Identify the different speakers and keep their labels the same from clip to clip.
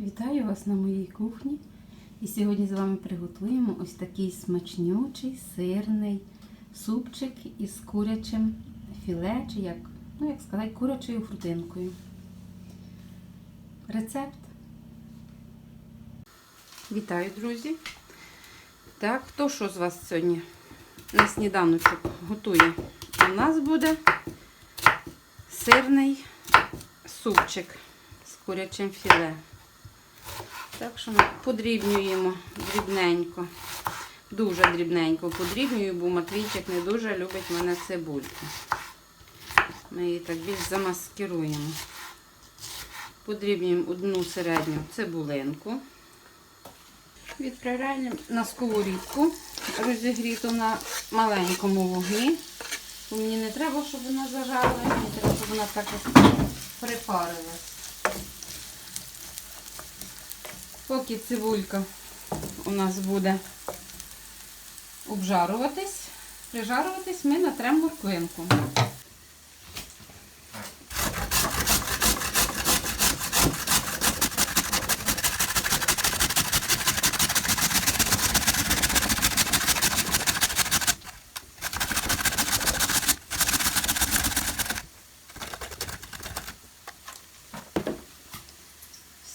Speaker 1: Вітаю вас на моїй кухні. І сьогодні з вами приготуємо ось такий смачнючий сирний супчик із курячим філе, чи як, ну як сказати, курячою грудинкою. Рецепт. Вітаю, друзі. Так, хто що з вас сьогодні на сніданочок готує? У нас буде сирний супчик з курячим філе. Так що подрібнюємо дрібненько. Дуже дрібненько подрібнюю, бо Матвійчик не дуже любить мене цибульку. Ми її так більш замаскируємо. Подрібнюємо одну середню цибулинку. Відправляємо на сковорідку, розігріту на маленькому вогні. Мені не треба, щоб вона зажарила, мені треба, щоб вона так припарилась. Поки цибулька у нас буде обжаруватись, прижаруватись, ми натремо морквинку.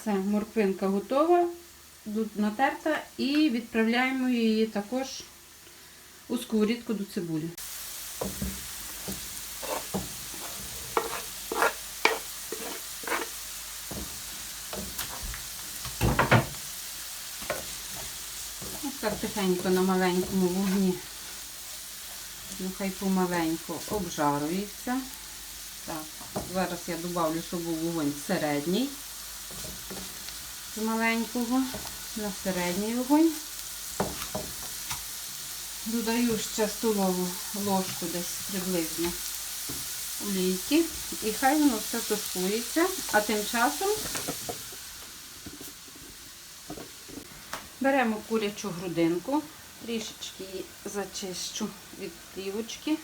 Speaker 1: Все, морквинка готова, натерта і відправляємо її також у сковорідку до цибулі. Ось так тихенько на маленькому вогні. Нехай помаленьку обжарується. Так, зараз я додавлю, щоб був вогонь середній з маленького на середній вогонь. Додаю ще столову ложку десь приблизно олійки. І хай воно все тушкується. А тим часом беремо курячу грудинку, трішечки її зачищу від плівочки.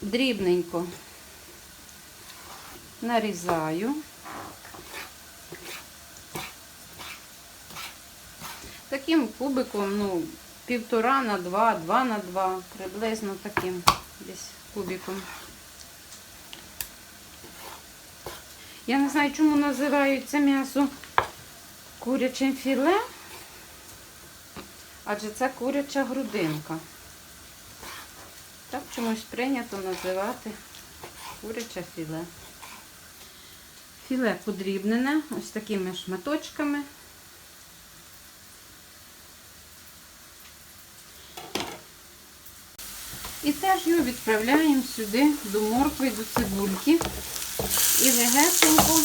Speaker 1: Дрібненько нарізаю. Таким кубиком, ну, півтора на два, два на два, приблизно таким десь кубиком. Я не знаю, чому називають це м'ясо курячим філе, адже це куряча грудинка. Так чомусь прийнято називати куряче філе. Філе подрібнене ось такими шматочками. І теж його відправляємо сюди до моркви, до цибульки і легесенько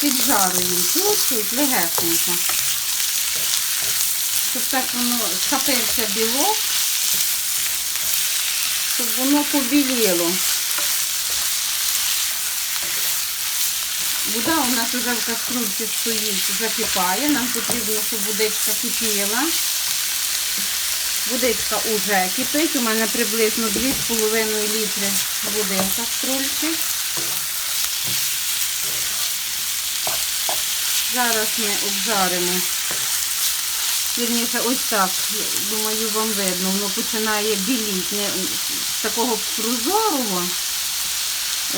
Speaker 1: піджарюємо. Чуть-чуть, легесенько. Щоб так воно схопився білок, щоб воно побіліло. Вода у нас вже в каструльці стоїть, закипає. Нам потрібно, щоб водичка кипіла. Водичка вже кипить. У мене приблизно 2,5 літри води в каструльці. Зараз ми обжаримо. Вірніше, ось так, думаю, вам видно, воно починає біліти. З такого прозорого.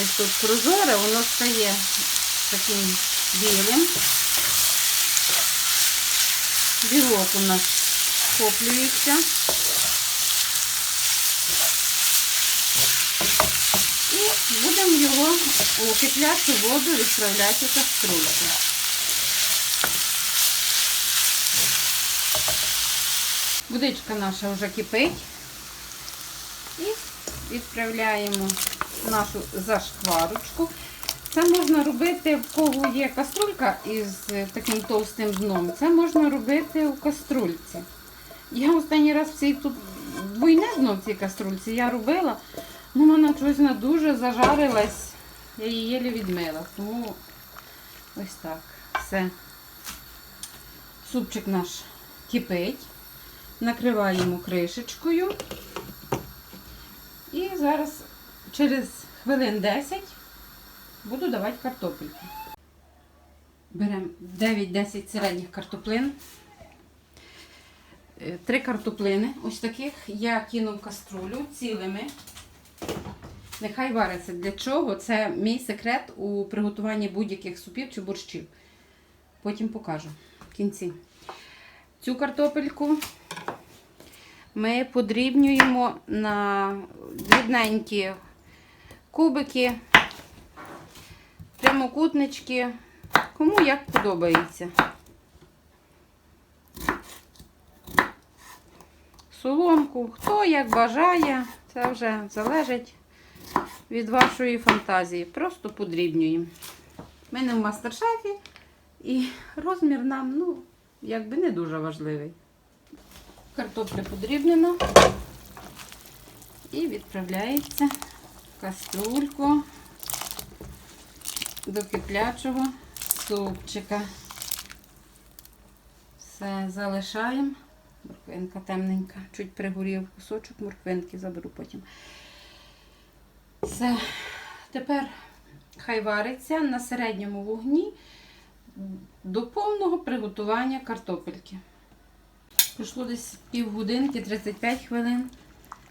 Speaker 1: Ось тут прозоре, воно стає таким білим. Білок у нас схоплюється. І будемо його у киплячу воду відправляти в каструльку. Водичка наша вже кипить. І відправляємо нашу зашкварочку. Це можна робити, в кого є каструлька із таким товстим дном. Це можна робити у каструльці. Я останній раз в цій тут буйне дно в цій каструльці я робила, ну вона щось вона дуже зажарилась, я її єлі відмила. Тому ось так. Все. Супчик наш кипить. Накриваємо кришечкою. І зараз через хвилин 10 буду давати картопельку. Беремо 9-10 середніх картоплин. Е, Три картоплини, ось таких, я кину в каструлю цілими. Нехай вариться. Для чого? Це мій секрет у приготуванні будь-яких супів чи борщів. Потім покажу в кінці. Цю картопельку ми подрібнюємо на дрібненькі кубики, прямокутнички, кому як подобається. Соломку, хто як бажає, це вже залежить від вашої фантазії. Просто подрібнюємо. Ми не в мастер-шефі і розмір нам, ну, якби не дуже важливий. Картопля подрібнена і відправляється в каструльку до киплячого супчика. Все залишаємо. Морквинка темненька. Чуть пригорів кусочок морквинки, заберу потім. Все. Тепер хай вариться на середньому вогні до повного приготування картопельки. Пройшло десь півгодинки, 35 хвилин.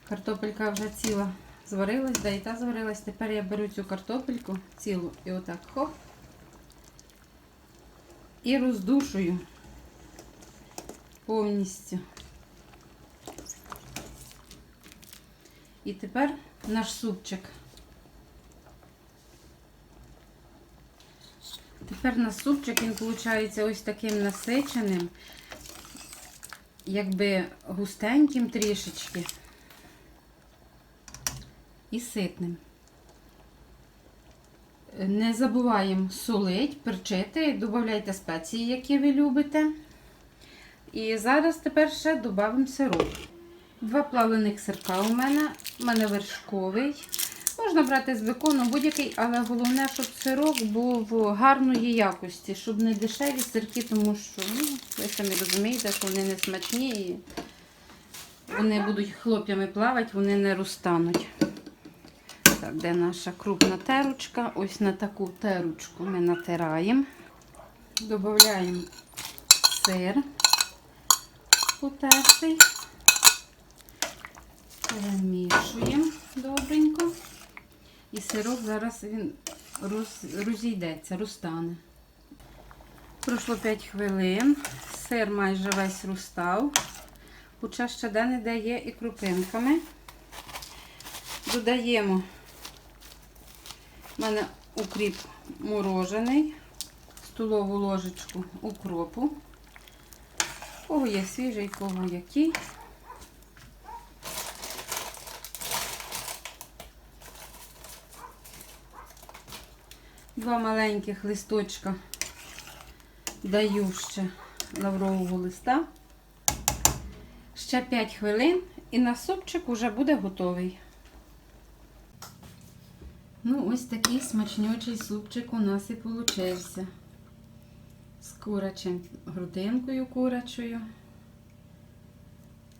Speaker 1: Картопелька вже ціла зварилась, да і та зварилась. Тепер я беру цю картопельку цілу і отак хоп. І роздушую повністю. І тепер наш супчик. Тепер наш супчик, він виходить ось таким насиченим, якби густеньким трішечки і ситним. Не забуваємо солить, перчити, додавайте спеції, які ви любите. І зараз тепер ще додамо сироп. Два плавлених сирка у мене. У мене вершковий. Можна брати з бекону будь-який, але головне, щоб сирок був гарної якості, щоб не дешеві сирки, тому що ну, ви самі розумієте, що вони не смачні і вони будуть хлоп'ями плавати, вони не розтануть. Так, де наша крупна терочка? Ось на таку терочку ми натираємо. Додаємо сир потертий. Перемішуємо добренько. І сирок зараз він роз, розійдеться, розтане. Пройшло 5 хвилин, сир майже весь розстав, хоча ще де-не-де є і крупинками. Додаємо в мене укріп морожений, столову ложечку укропу. Кого є свіжий, кого який. Два маленьких листочка даю ще лаврового листа. Ще 5 хвилин і на супчик уже буде готовий. Ну, ось такий смачнючий супчик у нас і получився. З курячим грудинкою курячою.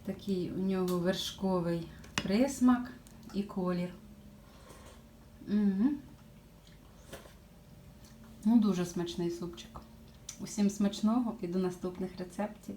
Speaker 1: Такий у нього вершковий присмак і колір. Угу. Ну, дуже смачний супчик. Усім смачного і до наступних рецептів.